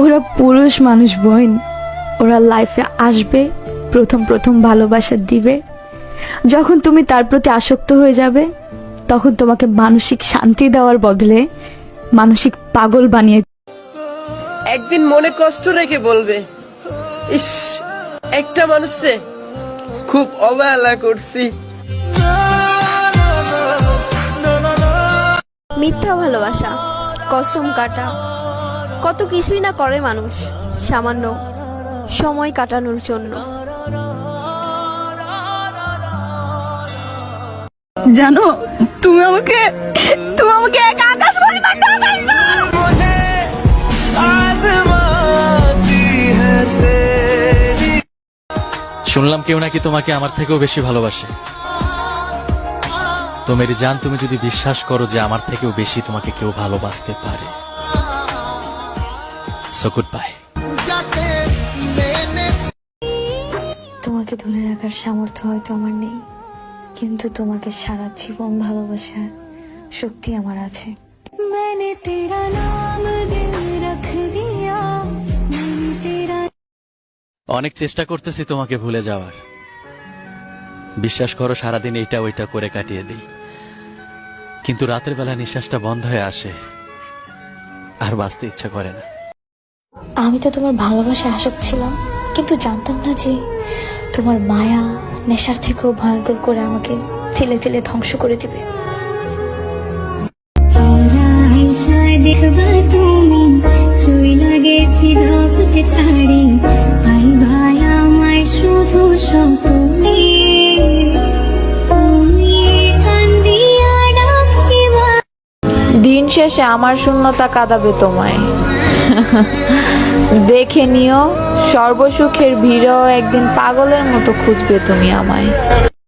ওরা পুরুষ মানুষ বোন। ওরা লাইফে আসবে প্রথম প্রথম ভালোবাসা দিবে। যখন তুমি তার প্রতি আসক্ত হয়ে যাবে তখন তোমাকে মানসিক শান্তি দেওয়ার বদলে মানসিক পাগল বানিয়ে একদিন মনে কষ্ট রেখে বলবে ইস একটা মানুষে খুব অবহেলা করছি। মিথ্যা ভালোবাসা কসম কাটা। কত কিছুই না করে মানুষ। সামান্য সময় কাটানোর জন্য। জানো তুমি আমাকে তুমি আমাকে এক আকাশ শুনলাম কেউ নাকি তোমাকে আমার থেকেও বেশি ভালোবাসে। তো মেরি জান তুমি যদি বিশ্বাস করো যে আমার থেকেও বেশি তোমাকে কেউ ভালোবাসতে পারে। সো গুড বাই তোমাকে ধরে রাখার সামর্থ্য হয়তো আমার নেই কিন্তু তোমাকে সারা জীবন ভালোবাসার শক্তি আমার আছে। অনেক চেষ্টা করতেছি তোমাকে ভুলে যাওয়ার। বিশ্বাস করো সারাদিন এইটা ওইটা করে কাটিয়ে দিই। কিন্তু রাতের বেলা নিঃশ্বাসটা বন্ধ হয়ে আসে আর বাঁচতে ইচ্ছা করে না। আমি তো তোমার ভালোবাসায় আসক ছিলাম কিন্তু জানতাম না যে তোমার মায়া নেশার থেকেও ভয়ঙ্কর করে আমাকে থেলে থেলে ধ্বংস করে দিবে। দেখবা তুমি চুই লাগেছি জগতে ছাড়ি ভাই ভাই আমায় শুধু স্বপ্নে তুমি কান্দিয়া ডাকিবা। দিন শেষে আমার শূন্যতা কাঁদাবে তোমায়। দেখে নিও সর্বসুখের ভিড়ও একদিন পাগলের মতো খুঁজবে তুমি আমায়।